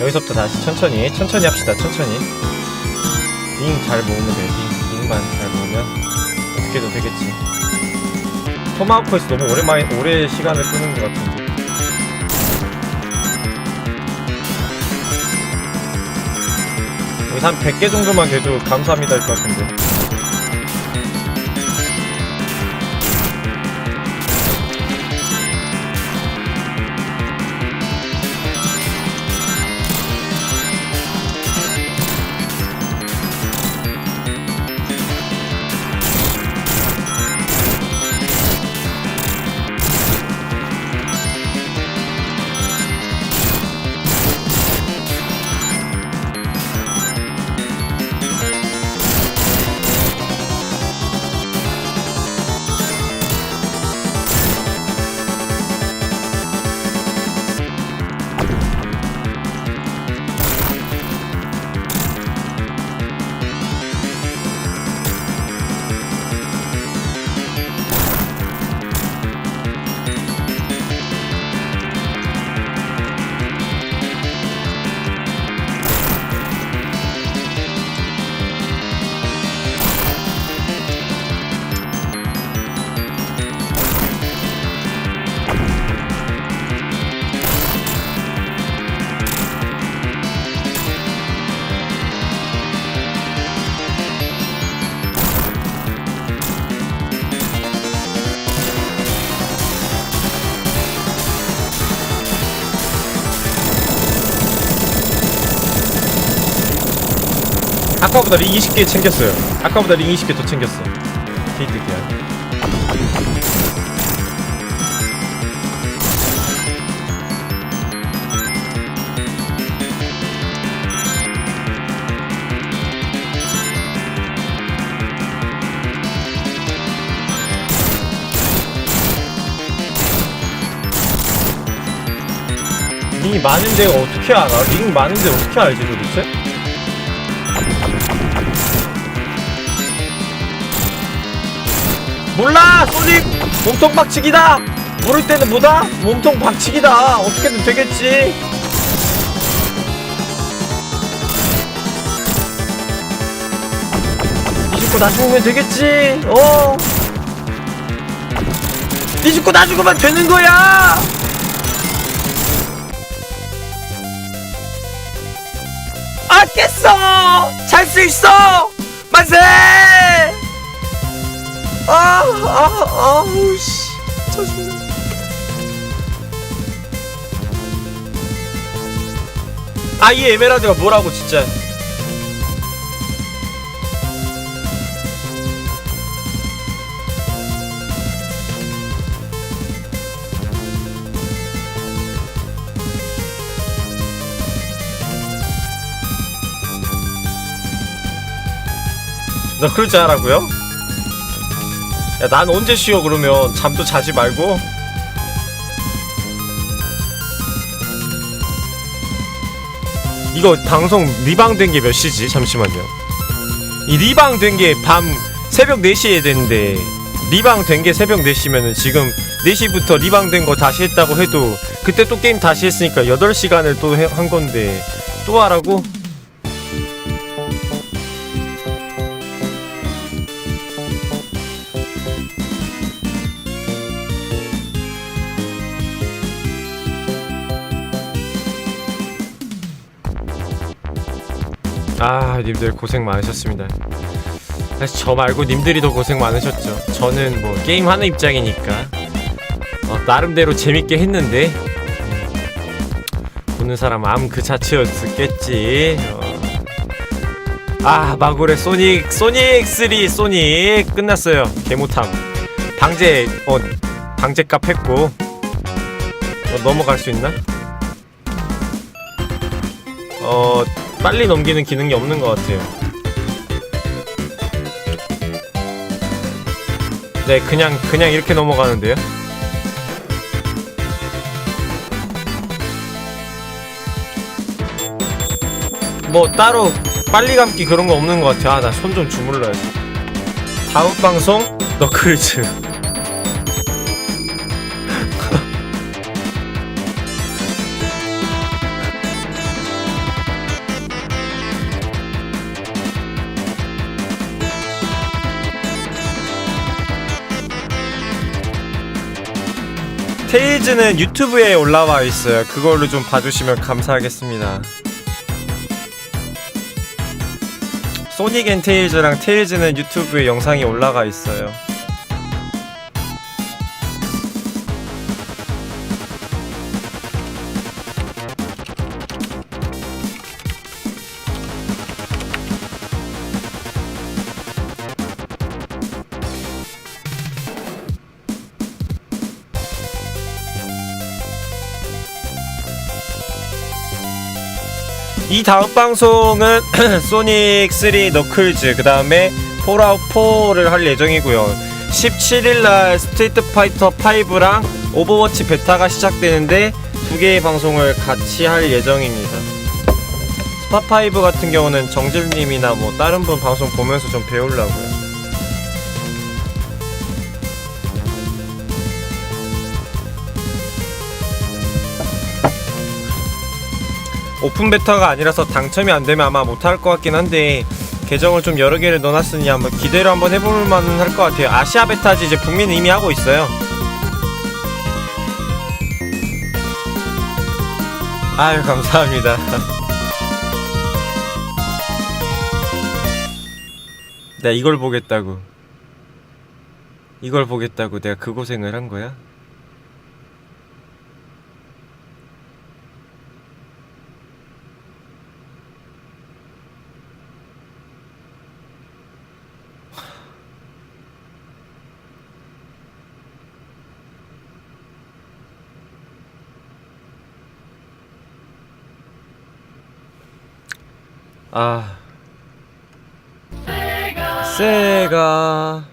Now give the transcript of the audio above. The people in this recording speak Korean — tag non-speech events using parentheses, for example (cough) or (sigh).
여기서부터 다시 천천히 천천히 합시다 천천히. 링 잘 모으면 돼 링, 링만 잘 모으면 어떻게도 되겠지. 토마호크에서 너무 오랜만에 오래 시간을 끄는 것 같은데. 여기서 한 100개 정도만 돼도 감사합니다 할 것 같은데 아까보다 링 20개 챙겼어요 아까보다 링 20개 더 챙겼어 데이트기야 링이 많은데 어떻게 알아? 링 많은데 어떻게 알지 도대체? 몰라! 소닉! 몸통 박치기다! 모를 때는 뭐다? 몸통 박치기다! 어떻게든 되겠지! 뒤집고 나 죽으면 되겠지! 어! 뒤집고 나 죽으면 되는 거야! 아 깼어! 잘 수 있어! 만세! 아, 아, 아우, 씨. 짜증나. 아, 이 에메랄드가 뭐라고, 진짜. 너 그럴 줄 알았고요? 야, 난 언제 쉬어, 그러면. 잠도 자지 말고. 이거 방송 리방 된 게 몇 시지? 잠시만요. 이 리방 된 게 밤 새벽 4시에 됐는데, 리방 된 게 새벽 4시면은 지금 4시부터 리방 된 거 다시 했다고 해도, 그때 또 게임 다시 했으니까 8시간을 또 한 건데, 또 하라고? 아, 님들 고생 많으셨습니다. 사실 저 말고 님들이 더 고생 많으셨죠. 저는 뭐 게임 하는 입장이니까 어, 나름대로 재밌게 했는데 음, 보는 사람 암 그 자체였겠지. 어. 아 마골의 소닉 소닉 3 소닉 끝났어요. 개모탐 방제 어 방제값 했고 어, 넘어갈 수 있나? 어 빨리 넘기는 기능이 없는 것 같아요. 네, 그냥 그냥 이렇게 넘어가는데요. 뭐 따로 빨리 감기 그런 거 없는 것 같아. 아, 나 손 좀 주물러야지. 다음 방송 너클즈. 테일즈는 유튜브에 올라와 있어요. 그걸로 좀 봐주시면 감사하겠습니다. 소닉 앤 테일즈랑 테일즈는 유튜브에 영상이 올라가 있어요. 이 다음 방송은 (clears throat) 소닉 3 너클즈 그 다음에 폴아웃 4를 할 예정이고요. 17일날 스트리트 파이터 5랑 오버워치 베타가 시작되는데 두 개의 방송을 같이 할 예정입니다. 스파5 같은 경우는 정질님이나 뭐 다른 분 방송 보면서 좀 배우려고요 오픈 베타가 아니라서 당첨이 안 되면 아마 못할 것 같긴 한데 계정을 좀 여러 개를 넣어놨으니 한번 기대를 한번 해볼 만은 할 것 같아요. 아시아 베타지 이제 북미는 이미 하고 있어요. 아유 감사합니다. (laughs) 내가 이걸 보겠다고. 이걸 보겠다고 내가 그 고생을 한 거야? 아. 세가